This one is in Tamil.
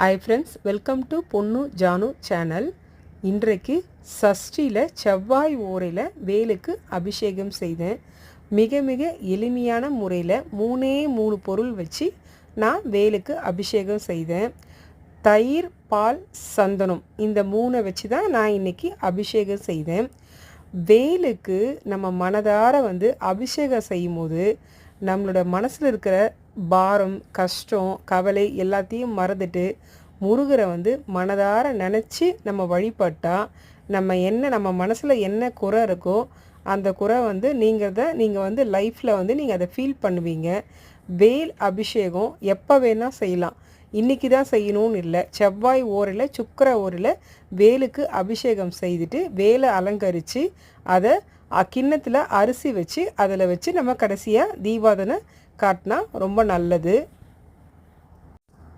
ஹாய் ஃப்ரெண்ட்ஸ் வெல்கம் டு பொண்ணு ஜானு சேனல் இன்றைக்கு சஷ்டியில் செவ்வாய் ஓரையில் வேலுக்கு அபிஷேகம் செய்தேன். மிக மிக எளிமையான முறையில் மூணே மூணு பொருள் வச்சு நான் வேலுக்கு அபிஷேகம் செய்தேன். தயிர் பால் சந்தனம் இந்த மூணை வச்சு தான் நான் இன்றைக்கி அபிஷேகம் செய்தேன். வேலுக்கு நம்ம மனதார வந்து அபிஷேகம் செய்யும்போது நம்மளோட மனசில் இருக்கிற பாரம் கஷ்டம் கவலை எல்லாத்தையும் மறந்துட்டு முருகரை வந்து மனதார நினச்சி நம்ம வழிபட்டால் நம்ம என்ன நம்ம மனசில் என்ன குறை இருக்கோ அந்த குறை வந்து நீங்கள் தான் நீங்கள் வந்து லைஃப்பில் வந்து நீங்கள் அதை ஃபீல் பண்ணுவீங்க. வேல் அபிஷேகம் எப்போ வேணால் செய்யலாம். இன்றைக்கி தான் செய்யணும்னு இல்லை. செவ்வாய் ஓரில் சுக்கர ஓரில் வேலுக்கு அபிஷேகம் செய்துட்டு வேலை அலங்கரித்து அதை கிண்ணத்தில் அரிசி வச்சு அதில் வச்சு நம்ம கடைசியாக தீபாதனை காட்டினா ரொம்ப நல்லது.